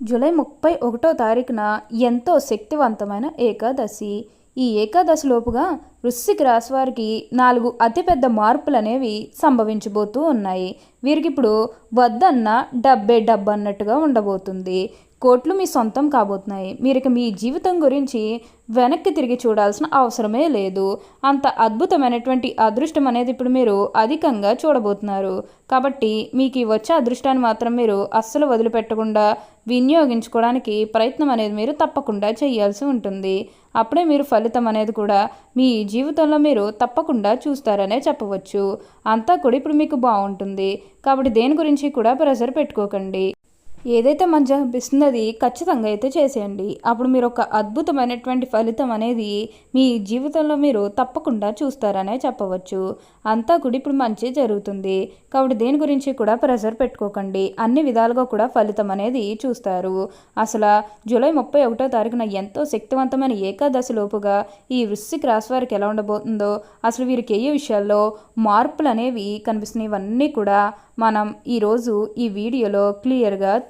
July ముప్పై ఒకటో తారీఖున ఎంతో శక్తివంతమైన ఏకాదశి. ఈ ఏకాదశి లోపుగా వృశ్చిక రాశి వారికి నాలుగు అతిపెద్ద మార్పులు అనేవి సంభవించబోతూ ఉన్నాయి. వీరికి ఇప్పుడు వద్దన్న డబ్బే డబ్బు అన్నట్టుగా ఉండబోతుంది. కోట్లు మీ సొంతం కాబోతున్నాయి. మీరు ఇక మీ జీవితం గురించి వెనక్కి తిరిగి చూడాల్సిన అవసరమే లేదు. అంత అద్భుతమైనటువంటి అదృష్టం అనేది ఇప్పుడు మీరు అధికంగా చూడబోతున్నారు. కాబట్టి మీకు ఈ వచ్చే అదృష్టాన్ని మాత్రం మీరు అస్సలు వదిలిపెట్టకుండా వినియోగించుకోవడానికి ప్రయత్నం అనేది మీరు తప్పకుండా చేయాల్సి ఉంటుంది. అప్పుడే మీరు ఫలితం అనేది కూడా మీ జీవితంలో మీరు తప్పకుండా చూస్తారనే చెప్పవచ్చు. అంతా కూడా ఇప్పుడు మీకు బాగుంటుంది. కాబట్టి దేని గురించి కూడా ప్రెషర్ పెట్టుకోకండి. ఏదైతే మంచి అనిపిస్తుందో అది ఖచ్చితంగా అయితే చేసేయండి. అప్పుడు మీరు ఒక అద్భుతమైనటువంటి ఫలితం అనేది మీ జీవితంలో మీరు తప్పకుండా చూస్తారనే చెప్పవచ్చు. అంతా కూడా ఇప్పుడు మంచి జరుగుతుంది. కాబట్టి దేని గురించి కూడా ప్రెషర్ పెట్టుకోకండి. అన్ని విధాలుగా కూడా ఫలితం అనేది చూస్తారు. అసలు జూలై ముప్పై ఒకటో తారీఖున ఎంతో శక్తివంతమైన ఏకాదశి లోపుగా ఈ వృశ్చిక రాశి వారికి ఎలా ఉండబోతుందో అసలు వీరికి ఏ విషయాల్లో మార్పులు అనేవి కనిపిస్తున్నాయి ఇవన్నీ కూడా మనం ఈరోజు ఈ వీడియోలో క్లియర్గా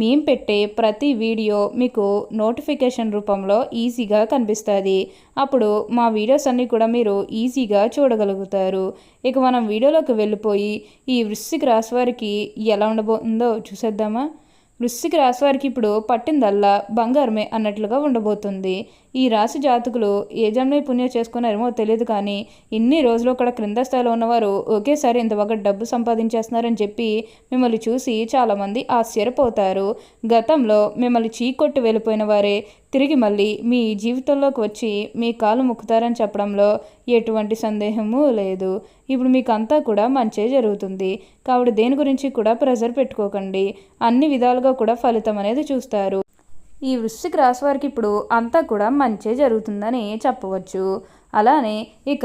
మేము పెట్టే ప్రతి వీడియో మీకు నోటిఫికేషన్ రూపంలో ఈజీగా కనిపిస్తుంది. అప్పుడు మా వీడియోస్ అన్నీ కూడా మీరు ఈజీగా చూడగలుగుతారు. ఇక మనం వీడియోలోకి వెళ్ళిపోయి ఈ వృశ్చిక రాశి వారికి ఎలా ఉండబోతుందో చూసేద్దామా? వృశ్చిక రాశి వారికి ఇప్పుడు పట్టిందల్లా బంగారమే అన్నట్లుగా ఉండబోతుంది. ఈ రాశి జాతకులు ఏ జన్మే పుణ్యం చేసుకున్నారేమో తెలియదు కానీ ఇన్ని రోజులు కూడా క్రింద స్థాయిలో ఉన్నవారు ఒకేసారి ఇంత బాగా డబ్బు సంపాదించేస్తున్నారని చెప్పి మిమ్మల్ని చూసి చాలామంది ఆశ్చర్యపోతారు. గతంలో మిమ్మల్ని చీకొట్టి వెళ్ళిపోయిన వారే తిరిగి మళ్ళీ మీ జీవితంలోకి వచ్చి మీ కాలు ముక్కుతారని చెప్పడంలో ఎటువంటి సందేహము లేదు. ఇప్పుడు మీకు అంతా కూడా మంచే జరుగుతుంది. కాబట్టి దేని గురించి కూడా ప్రెజర్ పెట్టుకోకండి. అన్ని విధాలుగా కూడా ఫలితం అనేది చూస్తారు. ఈ వృశ్చిక రాశి వారికి ఇప్పుడు అంతా కూడా మంచే జరుగుతుందని చెప్పవచ్చు. అలానే ఇక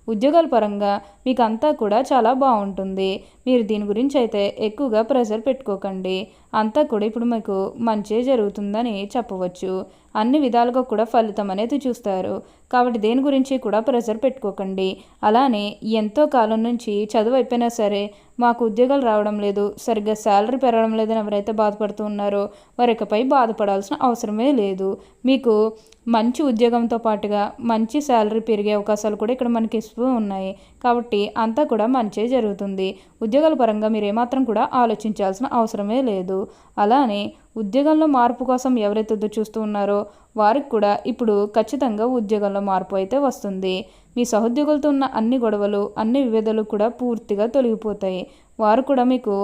ఉద్యోగాల పరంగా మీకు అంతా కూడా చాలా బాగుంటుంది. మీరు దీని గురించి అయితే ఎక్కువగా ప్రెషర్ పెట్టుకోకండి. అంతా కూడా ఇప్పుడు మీకు మంచి జరుగుతుందని చెప్పవచ్చు. అన్ని విధాలుగా కూడా ఫలితం అనేది చూస్తారు. కాబట్టి దేని గురించి కూడా ప్రెషర్ పెట్టుకోకండి. అలానే ఎంతో కాలం నుంచి చదువు అయిపోయినా సరే మాకు ఉద్యోగాలు రావడం లేదు సరిగ్గా శాలరీ పెరగడం లేదని ఎవరైతే బాధపడుతూ ఉన్నారో వారికపై బాధపడాల్సిన అవసరమే లేదు. మీకు మంచి ఉద్యోగంతో పాటుగా మంచి శాలరీ పెరిగే అవకాశాలు కూడా ఇక్కడ మనకి ఇస్తూ ఉన్నాయి. కాబట్టి అంతా కూడా మంచి జరుగుతుంది. ఉద్యోగాల పరంగా మీరు ఏమాత్రం కూడా ఆలోచించాల్సిన అవసరమే లేదు. అలానే ఉద్యోగంలో మార్పు కోసం ఎవరైతే చూస్తూ ఉన్నారో వారికి కూడా ఇప్పుడు ఖచ్చితంగా ఉద్యోగంలో మార్పు అయితే వస్తుంది. మీ సహోద్యోగులతో ఉన్న అన్ని గొడవలు అన్ని విభేదాలు కూడా పూర్తిగా తొలగిపోతాయి. వారు కూడా మీకు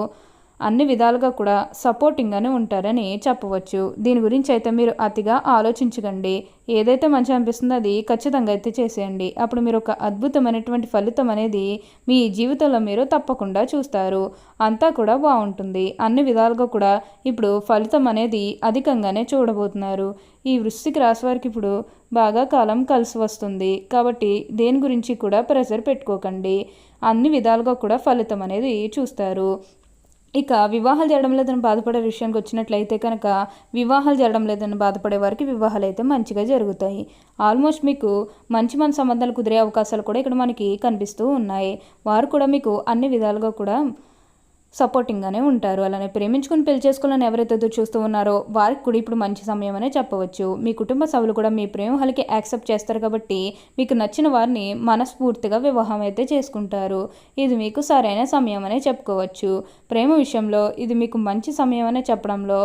అన్ని విధాలుగా కూడా సపోర్టింగ్గానే ఉంటారని చెప్పవచ్చు. దీని గురించి అయితే మీరు అతిగా ఆలోచించకండి. ఏదైతే మంచి అనిపిస్తుందో అది ఖచ్చితంగా అయితే చేసేయండి. అప్పుడు మీరు ఒక అద్భుతమైనటువంటి ఫలితం అనేది మీ జీవితంలో మీరు తప్పకుండా చూస్తారు. అంతా కూడా బాగుంటుంది. అన్ని విధాలుగా కూడా ఇప్పుడు ఫలితం అనేది అధికంగానే చూడబోతున్నారు. ఈ వృష్టికి రాశి వారికి ఇప్పుడు బాగా కాలం కలిసి వస్తుంది. కాబట్టి దేని గురించి కూడా ప్రెషర్ పెట్టుకోకండి. అన్ని విధాలుగా కూడా ఫలితం అనేది చూస్తారు. ఇక వివాహాలు చేయడం లేదని బాధపడే విషయానికి వచ్చినట్లయితే కనుక వివాహాలు చేయడం లేదని బాధపడే వారికి వివాహాలు అయితే మంచిగా జరుగుతాయి. ఆల్మోస్ట్ మీకు మంచి మంచి సంబంధాలు కుదిరే అవకాశాలు కూడా ఇక్కడ మనకి కనిపిస్తూ ఉన్నాయి. వారు కూడా మీకు అన్ని విధాలుగా కూడా సపోర్టింగ్గానే ఉంటారు. అలానే ప్రేమించుకుని పెళ్ళి చేసుకోవాలని ఎవరైతే చూస్తూ ఉన్నారో వారికి కూడా ఇప్పుడు మంచి సమయం అనే చెప్పవచ్చు. మీ కుటుంబ సభ్యులు కూడా మీ ప్రేమహలకి యాక్సెప్ట్ చేస్తారు కాబట్టి మీకు నచ్చిన వారిని మనస్ఫూర్తిగా వివాహం అయితే చేసుకుంటారు. ఇది మీకు సరైన సమయం అనే చెప్పుకోవచ్చు. ప్రేమ విషయంలో ఇది మీకు మంచి సమయం అనే చెప్పడంలో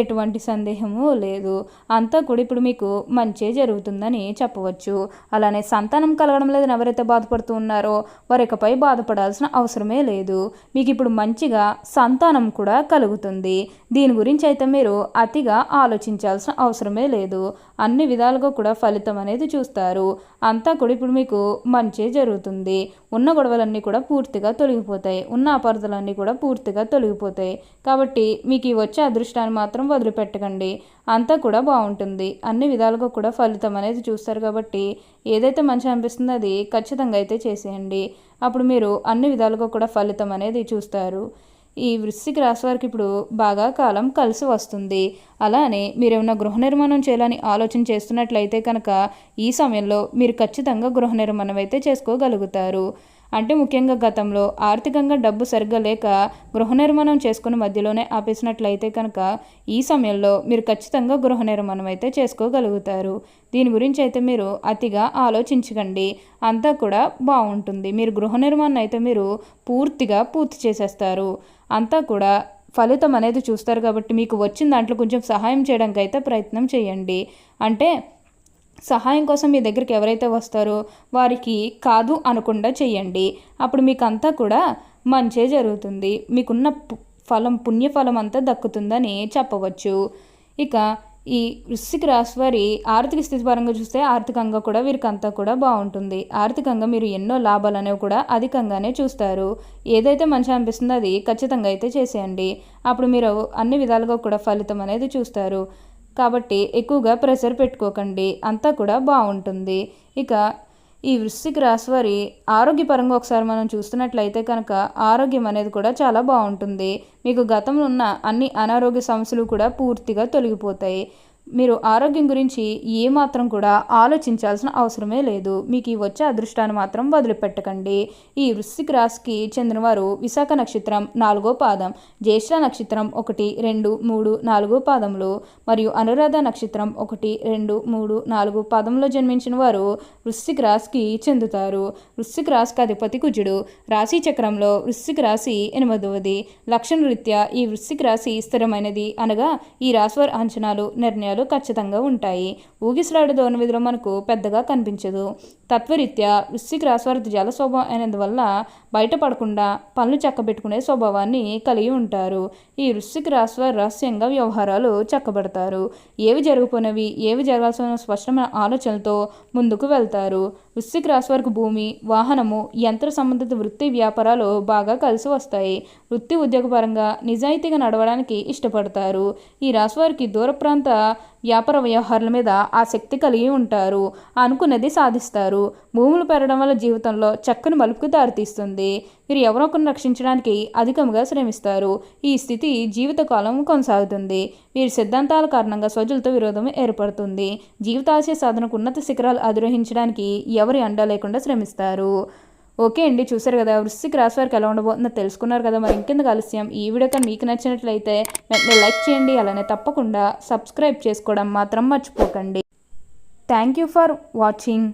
ఎటువంటి సందేహము లేదు. అంతా కూడా ఇప్పుడు మీకు మంచే జరుగుతుందని చెప్పవచ్చు. అలానే సంతానం కలగడం లేదని ఎవరైతే బాధపడుతూ ఉన్నారో వారికపై బాధపడాల్సిన అవసరమే లేదు. మీకు ఇప్పుడు మంచి మంచిగా సంతానం కూడా కలుగుతుంది. దీని గురించి అయితే మీరు అతిగా ఆలోచించాల్సిన అవసరమే లేదు. అన్ని విధాలుగా కూడా ఫలితం అనేది చూస్తారు. అంతా కూడా ఇప్పుడు మీకు మంచి జరుగుతుంది. ఉన్న గొడవలన్నీ కూడా పూర్తిగా తొలగిపోతాయి. ఉన్న అపార్థలన్నీ కూడా పూర్తిగా తొలగిపోతాయి. కాబట్టి మీకు ఈ వచ్చే అదృష్టాన్ని మాత్రం వదిలిపెట్టకండి. అంతా కూడా బాగుంటుంది. అన్ని విధాలుగా కూడా ఫలితం అనేది చూస్తారు కాబట్టి ఏదైతే మంచి అనిపిస్తుందో అది ఖచ్చితంగా అయితే చేసేయండి. అప్పుడు మీరు అన్ని విధాలుగా కూడా ఫలితం అనేది చూస్తారు. ఈ వృశ్చిక రాశి వారికి ఇప్పుడు బాగా కాలం కలిసి వస్తుంది. అలానే మీరు గృహ నిర్మాణం చేయాలని ఆలోచన చేస్తున్నట్లయితే కనుక ఈ సమయంలో మీరు ఖచ్చితంగా గృహ నిర్మాణం అయితే చేసుకోగలుగుతారు. అంటే ముఖ్యంగా గతంలో ఆర్థికంగా డబ్బు సరిగ్గా లేక గృహ నిర్మాణం చేసుకుని మధ్యలోనే ఆపేసినట్లయితే కనుక ఈ సమయంలో మీరు ఖచ్చితంగా గృహ నిర్మాణం అయితే చేసుకోగలుగుతారు. దీని గురించి అయితే మీరు అతిగా ఆలోచించకండి. అంతా కూడా బాగుంటుంది. మీరు గృహ నిర్మాణం అయితే మీరు పూర్తిగా పూర్తి చేసేస్తారు. అంతా కూడా ఫలితం అనేది చూస్తారు కాబట్టి మీకు వచ్చిన దాంట్లో కొంచెం సహాయం చేయడానికి అయితే ప్రయత్నం చేయండి. అంటే సహాయం కోసం మీ దగ్గరికి ఎవరైతే వస్తారో వారికి కాదు అనకుండా చెయ్యండి అప్పుడు మీకు అంతా కూడా మంచే జరుగుతుంది. మీకున్న ఫలం పుణ్యఫలం అంతా దక్కుతుందని చెప్పవచ్చు. ఇక ఈ వృశ్చిక రాశి వారి ఆర్థిక స్థితి పరంగా చూస్తే ఆర్థికంగా కూడా వీరికంతా కూడా బాగుంటుంది. ఆర్థికంగా మీరు ఎన్నో లాభాలు అనేవి కూడా అధికంగానే చూస్తారు. ఏదైతే మంచి అనిపిస్తుందో అది ఖచ్చితంగా అయితే చేసేయండి. అప్పుడు మీరు అన్ని విధాలుగా కూడా ఫలితం అనేది చూస్తారు. కాబట్టి ఎక్కువగా ప్రెషర్ పెట్టుకోకండి. అంతా కూడా బాగుంటుంది. ఇక ఈ వృశ్చిక రాశి వారి ఆరోగ్యపరంగా ఒకసారి మనం చూస్తున్నట్లయితే కనుక ఆరోగ్యం అనేది కూడా చాలా బాగుంటుంది. మీకు గతంలో ఉన్న అన్ని అనారోగ్య సమస్యలు కూడా పూర్తిగా తొలగిపోతాయి. మీరు ఆరోగ్యం గురించి ఏమాత్రం కూడా ఆలోచించాల్సిన అవసరమే లేదు. మీకు ఈ వచ్చే అదృష్టాన్ని మాత్రం వదిలిపెట్టకండి. ఈ వృశ్చిక రాశికి చెందినవారు విశాఖ నక్షత్రం నాలుగో పాదం జ్యేష్ఠ నక్షత్రం ఒకటి రెండు మూడు నాలుగో పాదంలో మరియు అనురాధ నక్షత్రం ఒకటి రెండు మూడు నాలుగు పాదంలో జన్మించిన వారు వృశ్చిక రాశికి చెందుతారు. వృశ్చిక రాశికి అధిపతి కుజుడు. రాశి చక్రంలో వృశ్చిక రాశి ఎనిమిదవది. లక్షణ రీత్యా ఈ వృశ్చిక రాశి స్థిరమైనది అనగా ఈ రాశివారి అంచనాలు నిర్ణయాలు ఫలితాలు ఖచ్చితంగా ఉంటాయి. ఊగిసలాడు ధోరణి విధిలో మనకు పెద్దగా కనిపించదు. తత్వరీత్యా వృశ్చిక రాశివారి జల స్వభావం అయినందువల్ల బయటపడకుండా పనులు చక్కబెట్టుకునే స్వభావాన్ని కలిగి ఉంటారు. ఈ వృశ్చిక రాశివారి రహస్యంగా వ్యవహారాలు చక్కబడతారు. ఏవి జరుగుతున్నవి ఏవి జరగాల్సిన స్పష్టమైన ఆలోచనలతో ముందుకు వెళ్తారు. వృశ్చిక రాశి వారికి భూమి వాహనము యంత్ర సంబంధిత వృత్తి వ్యాపారాలు బాగా కలిసి వస్తాయి. వృత్తి ఉద్యోగపరంగా నిజాయితీగా నడవడానికి ఇష్టపడతారు. ఈ రాశి వారికి దూర ప్రాంత వ్యాపార వ్యవహారాల మీద ఆసక్తి కలిగి ఉంటారు. అనుకున్నది సాధిస్తారు. భూములు పెరగడం వల్ల జీవితంలో చక్కని మలుపుకు దారితీస్తుంది. మీరు ఎవరొకరిని రక్షించడానికి అధికంగా శ్రమిస్తారు. ఈ స్థితి జీవితకాలం కొనసాగుతుంది. వీరి సిద్ధాంతాల కారణంగా స్వజులతో విరోధం ఏర్పడుతుంది. జీవితాశయ సాధనకు ఉన్నత శిఖరాలు అధిరోహించడానికి ఎవరి అండ లేకుండా శ్రమిస్తారు. ఓకే అండి చూసారు కదా వృశ్చిక రాశి వారికి ఎలా ఉండబోతుందో తెలుసుకున్నారు కదా మరి ఇంకెందుకు ఆలస్యం? ఈ వీడియో కానీ మీకు నచ్చినట్లయితే వెంటనే లైక్ చేయండి అలానే తప్పకుండా సబ్స్క్రైబ్ చేసుకోవడం మాత్రం మర్చిపోకండి. Thank you for watching.